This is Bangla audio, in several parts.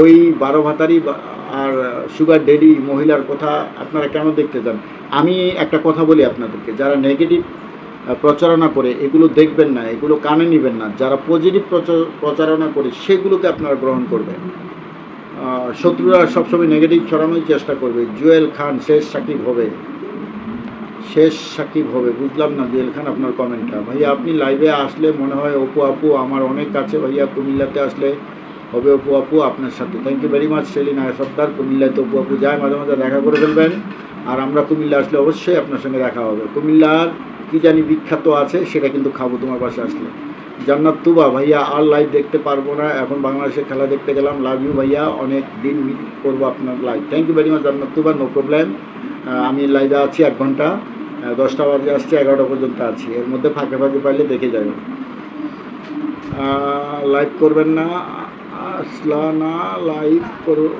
ওই বারো ভাতারি আর সুগার ডেডি মহিলার কথা আপনারা কেন দেখতে চান আমি একটা কথা বলি আপনাদেরকে, যারা নেগেটিভ প্রচারণা করে, এগুলো দেখবেন না, এগুলো কানে নেবেন না। যারা পজিটিভ প্রচারণা করে, সেগুলোকে আপনারা গ্রহণ করবেন। শত্রুরা সবসময় নেগেটিভ ছড়ানোর চেষ্টা করবে। জুয়েল খান শেষ সাকিব হবে। শেষ সাকিব হবে। বুঝলাম না জুয়েল খান আপনার কমেন্টটা ভাইয়া, আপনি লাইভে আসলে মনে হয় অপু আপু আমার অনেক কাছে ভাইয়া, কুমিল্লাতে আসলে হবে অপু আপু আপনার সাথে। Thank you very much Selina Sardar কুমিল্লাতে অপু আপু যায়, মাঝে মাঝে দেখা করে ফেলবেন। আর আমরা কুমিল্লা আসলে অবশ্যই আপনার সঙ্গে দেখা হবে। কুমিল্লার কি জানি বিখ্যাত আছে, সেটা কিন্তু খাব তোমার পাশে আসলে। জান্নাত তুবা, ভাইয়া, আর লাইভ দেখতে পারব না। এখন বাংলাদেশের খেলা দেখতে গেলাম। লাভ ইউ ভাইয়া। অনেক দিন করব আপনার live thank you very much Jannat Tuba no problem আমি লাইভে আছি এক ঘণ্টা। দশটা বাজে আসছে, এগারোটা পর্যন্ত আছি। এর মধ্যে ফাঁকে ফাঁকে পাইলে দেখে যাবে লাইভ করবেন না। আসলানা লাইভ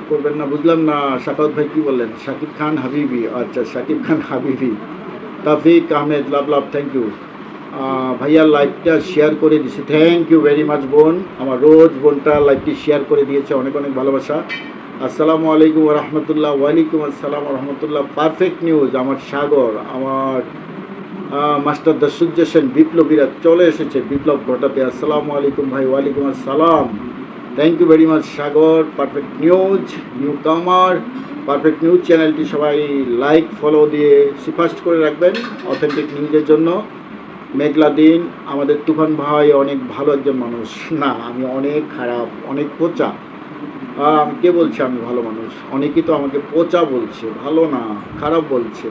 করবেন না, বুঝলাম না। শাকাউত ভাই কি বললেন? শাকিব খান হাবিবি। আচ্ছা শাকিব খান হাবিবি। Tafiq Ahmed, love love thank you ভাইয়া লাইভটা শেয়ার করে দিয়েছে থ্যাংক ইউ ভেরি মাচ বোন। আমার রোজ বোনটা লাইভটি শেয়ার করে দিয়েছে। অনেক অনেক ভালোবাসা। আসসালামু আলাইকুম রহমতুল্লাহ। ওয়ালাইকুম আসসালাম রহমতুল্লাহ। পারফেক্ট নিউজ আমার সাগর, আমার মাস্টার দসুজ্জ বিপ্লবীরা চলে এসেছে বিপ্লব ঘটাতে। আসসালামু আলাইকুম ভাই ওয়ালাইকুম আসসালাম। Thank you very much Sagar perfect news newcomer perfect news চ্যানেলটি সবাই লাইক ফলো দিয়ে সুপাস্ট করে রাখবেন অথেন্টিক নিউজের জন্য। মেঘলা দিন, আমাদের তুফান ভাই অনেক ভালো একজন মানুষ। না, আমি অনেক খারাপ, অনেক পচা। আমি কে বলছে আমি ভালো মানুষ? অনেকেই তো আমাকে পচা বলছে, ভালো না, খারাপ বলছে।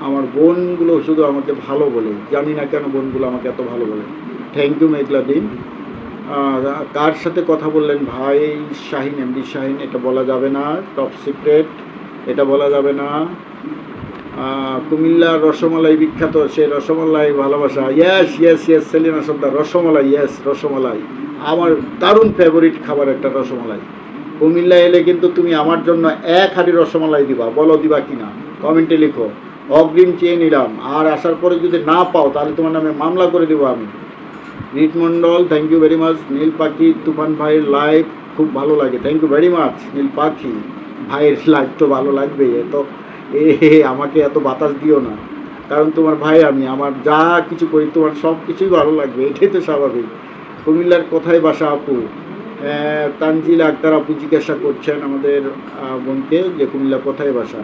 আমার বোনগুলো শুধু আমাকে ভালো বলে, জানি না কেন বোনগুলো আমাকে এত ভালো বলে। থ্যাংক ইউ মেঘলা দিন। কার সাথে কথা বললেন? ভাই শাহিন, এমডি শাহিন, এটা বলা যাবে না টপ সিক্রেট এটা বলা যাবে না। কুমিল্লার রসমালাই বিখ্যাত, সে রসমালাই ভালোবাসা। Yes yes yes Selina Sardar, rasmalai yes rasmalai. আমার দারুণ ফেভারিট খাবার একটা রসমালাই। কুমিল্লা এলে কিন্তু তুমি আমার জন্য এক হাঁড়ি রসমালাই দিবা, বলো দিবা কি না কমেন্টে লিখো। অগ্রিম চেয়ে নিলাম। আর আসার পরে যদি না পাও, তাহলে তোমার নামে মামলা করে দেবো আমি। Rit Mondal thank you very much Neel Pakhi Tufan ভাইয়ের লাইভ খুব ভালো লাগে। Thank you very much Neel Pakhi ভাইয়ের লাইভ তো ভালো লাগবে এত এ আমাকে এত বাতাস দিও না। কারণ তোমার ভাই আমি, আমার যা কিছু করি, তোমার সব কিছুই ভালো লাগবে, এটাই তো স্বাভাবিক। কুমিল্লার কোথায় বাসা আপু? তানজিল আক্তার আপু জিজ্ঞাসা করছেন আমাদের বোনকে যে কুমিল্লা কোথায় বাসা।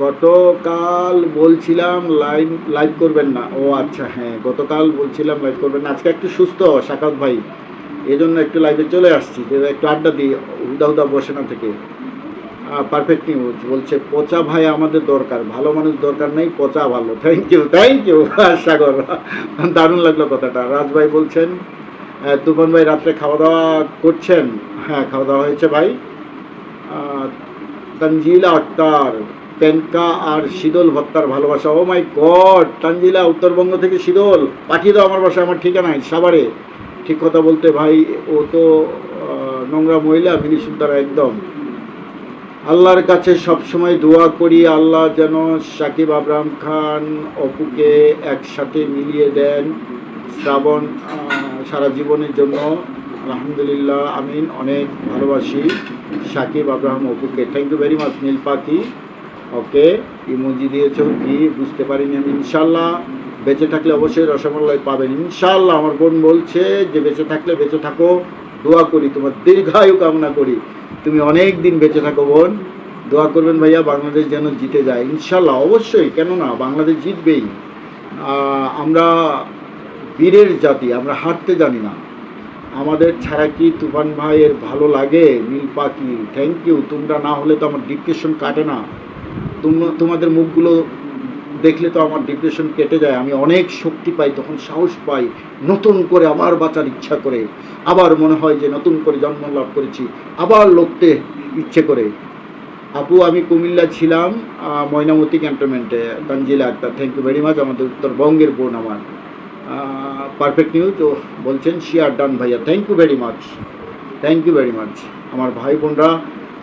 গতকাল বলছিলাম লাইভ লাইভ করবেন না। ও আচ্ছা হ্যাঁ গতকাল বলছিলাম লাইভ করবেন না। আজকে একটু সুস্থ সাকাত ভাই। এই জন্য একটু লাইভে চলে আসছি। যে একটু আড্ডা দিই হুদা হুদা বসে না থেকে। পারফেক্ট নিউজ বলছে, পচা ভাই আমাদের দরকার। ভালো মানুষ দরকার নেই, পচা ভালো। Thank you thank you Sagar. দারুণ লাগল কথাটা। রাজ ভাই বলছেন তুফান ভাই রাত্রে খাওয়া দাওয়া করছেন? হ্যাঁ খাওয়া দাওয়া হয়েছে ভাই। তঞ্জিলা আক্তার। পেনকা আর শীতল ভত্তার ভালোবাসা। Oh my god Tanzila Uttarbanga থেকে শীতল। পাঠিয়ে দাও আমার বাসায়, আমার ঠিকানায়, সাভারে। ঠিক কথা বলতে ভাই, ও তো নোংরা মহিলা মিনি সুন্দর একদম। আল্লাহর কাছে সবসময় দোয়া করি, আল্লাহ যেন সাকিব আবরাম খান, অপুকে একসাথে মিলিয়ে দেন শ্রাবণ সারা জীবনের জন্য। আলহামদুলিল্লাহ, আমিন, অনেক ভালোবাসি Sakib Abraham অপুকে। Thank you very much Neel Pakhi okay, emoji দিয়েছ কি, বুঝতে পারিনি আমি, ইনশাল্লাহ। বেঁচে থাকলে অবশ্যই রসমালাই পাবেন। ইনশাল্লাহ আমার বোন বলছে যে, বেঁচে থাকলে বেঁচে থাকো, দোয়া করি, তোমার দীর্ঘায়ু কামনা করি। তুমি অনেক দিন বেঁচে থাকো বোন। দোয়া করবেন ভাইয়া, বাংলাদেশ যেন জিতে যায়। ইনশাল্লাহ, অবশ্যই কেন না বাংলাদেশ জিতবেই। আমরা বীরের জাতি, আমরা হারতে জানি না। আমাদের ছাড়া কি তুফান ভাইয়ের ভালো লাগে? নীল পাখি থ্যাংক ইউ তোমরা না হলে তো আমার ডিপ্রেশন কাটে না। তোমাদের মুখগুলো দেখলে তো আমার ডিপ্রেশন কেটে যায়। আমি অনেক শক্তি পাই, তখন সাহস পাই, নতুন করে আবার বাঁচার ইচ্ছা করে। আবার মনে হয় যে নতুন করে জন্ম লাভ করেছি, আবার লড়তে ইচ্ছে করে। আপু, আমি কুমিল্লা ছিলাম ময়নামতি ক্যান্টনমেন্টে Tanjila Akter thank you very much আমাদের উত্তরবঙ্গের বোন আমার। পারফেক্ট নিউজ ও বলছেন শিয়ার ডান ভাইয়া। Thank you very much thank you very much আমার ভাই বোনরা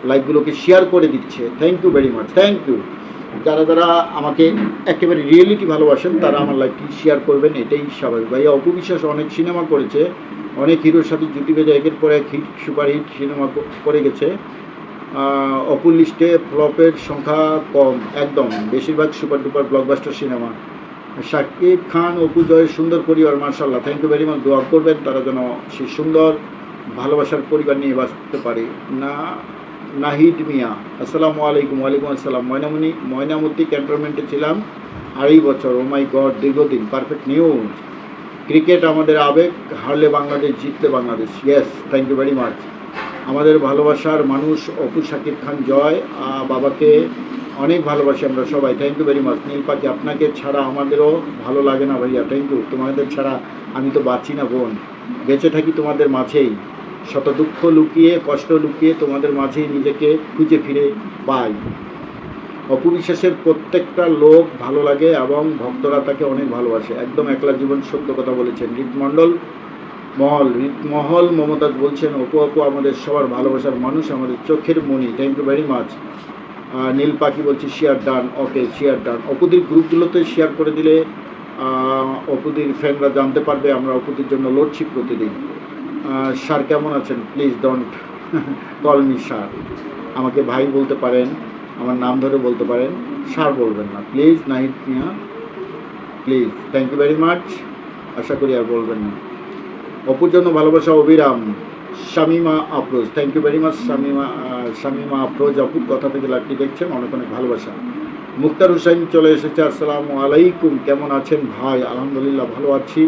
লাইভগুলোকে শেয়ার করে দিচ্ছে। Thank you very much thank you যারা যারা আমাকে একেবারে রিয়েলিটি ভালোবাসেন, তারা আমার লাইফটি শেয়ার করবেন, এটাই স্বাভাবিক। ভাইয়া অপু বিশ্বাস অনেক সিনেমা করেছে। অনেক হিরোর সাথে জুটি বেঁধে একের পর এক হিট সুপার হিট সিনেমা করে গেছে। অপুর লিস্টে ফ্লপের সংখ্যা কম, একদম। বেশিরভাগ super duper blockbuster cinema Shakib Khan, Apu জয়ের সুন্দর পরিবার মার্শাল্লাহ থ্যাংক ইউ ভেরি মাচ দোয়া করবেন, তারা যেন সেই সুন্দর, ভালোবাসার পরিবার নিয়ে বাঁচতে পারে। না নাহিদ মিয়া। আসসালামু আলাইকুম, ওয়ালাইকুম আসসালাম। ময়নামণি, ময়নামতি ক্যান্টনমেন্টে ছিলাম আড়াই বছর। ও মাই গড দীর্ঘদিন পারফেক্ট নিউজ ক্রিকেট আমাদের আবেগ, হারলে বাংলাদেশ, জিতলে Bangladesh. Yes thank you very much আমাদের ভালোবাসার মানুষ অপু শাকিব খান জয়। বাবাকে অনেক ভালোবাসি আমরা সবাই। Thank you very much Neel Pakhi আপনাকে ছাড়া আমাদেরও ভালো লাগে না ভাইয়া। থ্যাংক ইউ তোমাদের ছাড়া আমি তো বাঁচি না বোন। বেঁচে থাকি তোমাদের মাঝেই। শত দুঃখ লুকিয়ে, কষ্ট লুকিয়ে তোমাদের মাঝেই নিজেকে খুঁজে ফিরে পাই। অপবিশ্বাসের প্রত্যেকটা লোক ভালো লাগে এবং ভক্তরা তাকে অনেক ভালোবাসে। একদম একলা জীবন সত্য কথা বলেছেন রিতমণ্ডল মহল। হৃদমহল মমতাজ বলছেন, অপু অপু, আমাদের সবার ভালোবাসার মানুষ, আমাদের চোখের মনি থ্যাংক ইউ ভেরি মাচ নীল পাখি বলছি share done okay share done অপুদির গ্রুপগুলোতে শেয়ার করে দিলে অপুদির ফ্যানরা জানতে পারবে, আমরা অপুদির জন্য লড়ছি প্রতিদিন। স্যার কেমন আছেন? Please don't call me sir আমাকে ভাই বলতে পারেন, আমার নাম ধরে বলতে পারেন, স্যার বলবেন না। Please Nahid Mia please thank you very much আশা করি আর বলবেন না। অপুর জন্য ভালোবাসা অবিরাম। Shamima Afroz thank you very much Shamima Shamima Afroz অপুর কথা থেকে লাইভটি দেখছেন, অনেক অনেক ভালোবাসা। মুক্তার হুসাইন চলে এসেছে, আসসালামু আলাইকুম। কেমন আছেন ভাই? আলহামদুলিল্লাহ, ভালো আছি।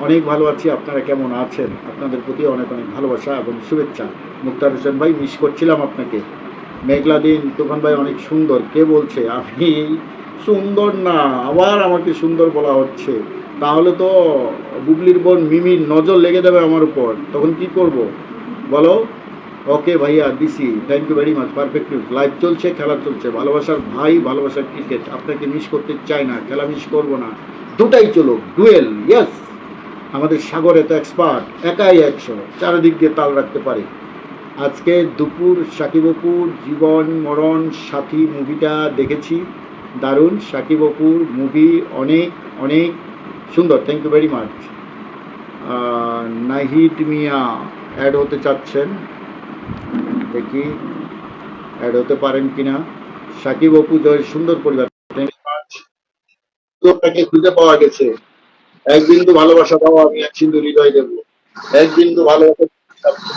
অনেক ভালো আছি, আপনারা কেমন আছেন? আপনাদের প্রতি অনেক অনেক ভালোবাসা এবং শুভেচ্ছা। মুক্তার হোসেন ভাই মিস করছিলাম আপনাকে। মেঘলা দিন, তুফান ভাই অনেক সুন্দর। কে বলছে? আমি সুন্দর না, আবার আমাকে সুন্দর বলা হচ্ছে। তাহলে তো বুবলির বোন মিমির নজর লেগে যাবে আমার উপর। তখন কি করব? বলো? ওকে ভাইয়া দিসি thank you very much perfect news live চলছে, খেলা চলছে। ভালোবাসার ভাই, ভালোবাসার ক্রিকেট আপনাকে মিস করতে চাই না, খেলা মিস করব না। দুটাই চলুক ডুয়েল ইয়েস আমাদের সাগরে তো এক্সপার্ট একাই একশো, চারিদিক দিয়ে তাল রাখতে পারে। আজকে দুপুর সাকিব অপুর জীবন, মরণ, সাথী মুভিটা দেখেছি, দারুণ। সাকিব অপুর মুভি অনেক অনেক সুন্দর thank you very much Nahid Mia add হতে চাচ্ছেন। দেখি অ্যাড হতে পারেন কিনা। সাকিব অপু সুন্দর পরিবার you খুঁজে পাওয়া গেছে। এক বিন্দু ভালোবাসা দাও আমি এক সিন্ধু হৃদয় দেব। এক বিন্দু ভালোবাসা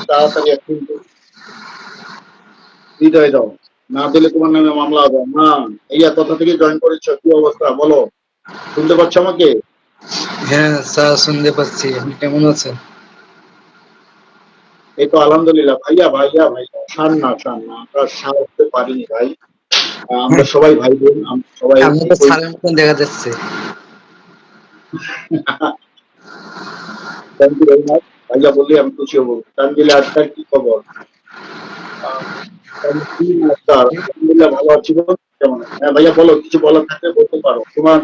তাড়াতাড়ি এক বিন্দু হৃদয় দাও। না দিলে তোমার নামে মামলা হবে না। এই এক কথা থেকে জয়েন করেছ কি অবস্থা? বলো। শুনতে পাচ্ছ আমাকে? হ্যাঁ স্যার শুনতে পাচ্ছি। আপনি কেমন আছেন? এই তো আলহামদুলিল্লাহ। ভাইয়া ভাইয়া ভাইয়া শান না শান না। আমরা সারতে পারিনি ভাই। আমরা সবাই ভাই বোন আমরা সবাই দেখা যাচ্ছে। থ্যাংক ইউ ভেরি মাচ ভাইয়া বললে আমি খুশি হব। তানজিল আজকাল কি খবর? আলহামদুলিল্লাহ ভালো আছি। কেমন? হ্যাঁ ভাইয়া বলো কিছু বলার থাকলে বলতে পারো। তোমার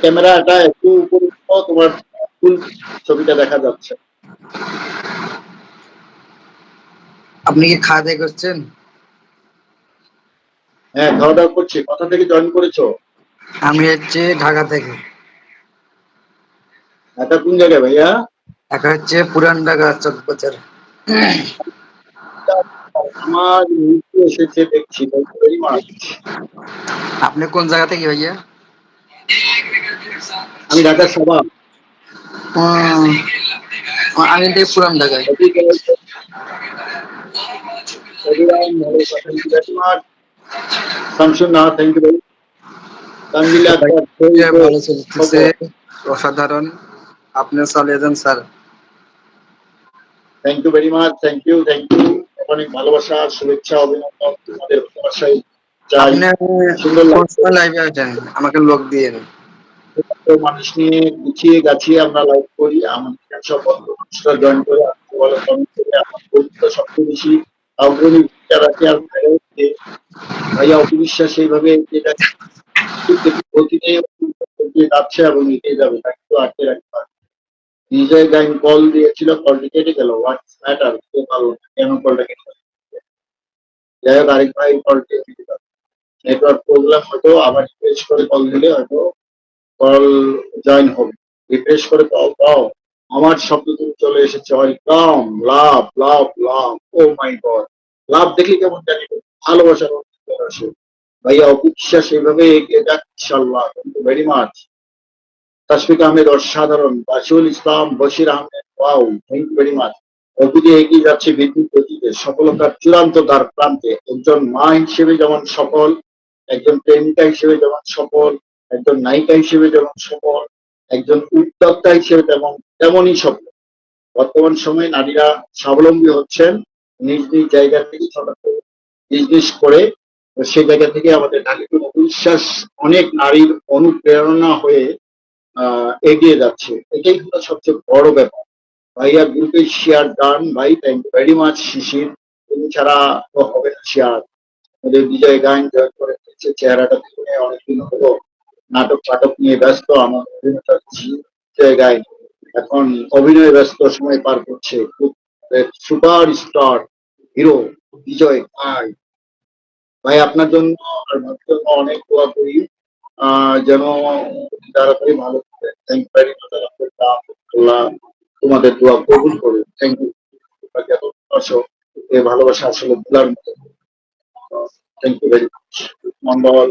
ক্যামেরাটা একটু উপরে তোমার ফুল ছবিটা দেখা যাচ্ছে। আপনি কি খাওয়া দাওয়া করছেন? হ্যাঁ খাওয়া দাওয়া করছি। কোথা থেকে জয়েন করেছ? আমি হচ্ছে ঢাকা থেকে। এটা কোন জায়গায় ভাইয়া? একা হচ্ছে পুরান ঢাকা চকবাজার আমার নিচে এসেছে দেখছি আপনি কোন জায়গা থেকে ভাইয়া? আমি ঢাকার সভা আমি থেকে পুরান ঢাকায় শামসুন্না থ্যাংক ইউ ভাই। তানজিলা ভালো অসাধারণ। আপনি চালিয়ে যান sir. Thank you very much thank you thank you অনেক ভালোবাসা শুভেচ্ছা অভিনন্দন তোমাদের ভালোবাসায় চাই সুন্দর লাইভে আসেন আমাকে লোক দিয়ে মানুষ নিয়ে গুছিয়ে গাছিয়ে আমরা লাইভ করি আমাদের সকল মানুষরা জয়েন করে বলে কমেন্ট করে আমার পরিচিত সবচেয়ে বেশি অগ্রণী ভূমিকা রাখে আর ভাইয়া অপবিশ্বাস সেইভাবে যেটা গতিতে এগিয়ে যাচ্ছে এবং এগিয়ে যাবে তাকে তো আটকে রাখতে বিজয় গাইন কল দিয়েছিল কলটি কেটে গেল। হোয়াটস ম্যাটার কে ভালো কেন কলটা কেটে? যাই হোক আরেক ভাই কলটি নেটওয়ার্ক প্রবলেম হয়তো, আবার রিফ্রেশ করে কল দিলে হয়তো কল জয়েন হবে। রিফ্রেশ করে কল দাও আমার শব্দ তুমি চলে এসেছে। Welcome love love love O my god লাভ দেখলে কেমন জানি আসে। ভাইয়া অবিশ্বাস এইভাবে এগিয়ে যাক ইনশাল্লাহ thank you very much Tasfiq Ahmed অসাধারণ Basiul Islam, Bashir Ahmed, wow thank you very much অভিদি এগিয়ে যাচ্ছে বিদ্যুৎ গতিতে সফলতার চূড়ান্ত দ্বার প্রান্তে। একজন মা হিসেবে যেমন সফল, একজন প্রেমিকা হিসেবে যেমন সফল, একজন নায়িকা হিসেবে যেমন সফল, একজন উদ্যোক্তা হিসেবে তেমন, তেমনই সফল। বর্তমান সময়ে নারীরা স্বাবলম্বী হচ্ছেন, নিজ নিজ জায়গা থেকে বিজনেস করে সেই জায়গা থেকে আমাদের ঢালিপুর বিশ্বাস অনেক নারীর অনুপ্রেরণা হয়ে এগিয়ে যাচ্ছে। এটাই হলো সবচেয়ে বড় ব্যাপার। ভাইয়া গ্রুপে শেয়ার ডান ভাই thank you very much Shishir. তুমি ছাড়া তো হবে না শেয়ার আমাদের বিজয় গান জয় করে দিয়েছে, চেহারাটা দেখে অনেকদিন হলো নাটক ফাটক নিয়ে ব্যস্ত, আমার অভিনেতা বিজয় গায়ন এখন অভিনয় ব্যস্ত, সময় পার করছে। খুব সুপার স্টার, হিরো, বিজয় গায় ভাই, আপনার জন্য আর জন্য অনেক দোয়া করি। যেন তাড়াতাড়ি ভালো থাকে। থ্যাংক ভেরি মাচ তোমাদের দোয়া কবুল করুন থ্যাংক ইউ ভালোবাসো এই ভালোবাসা আসলে ভোলার মতো। Thank you very much Mondal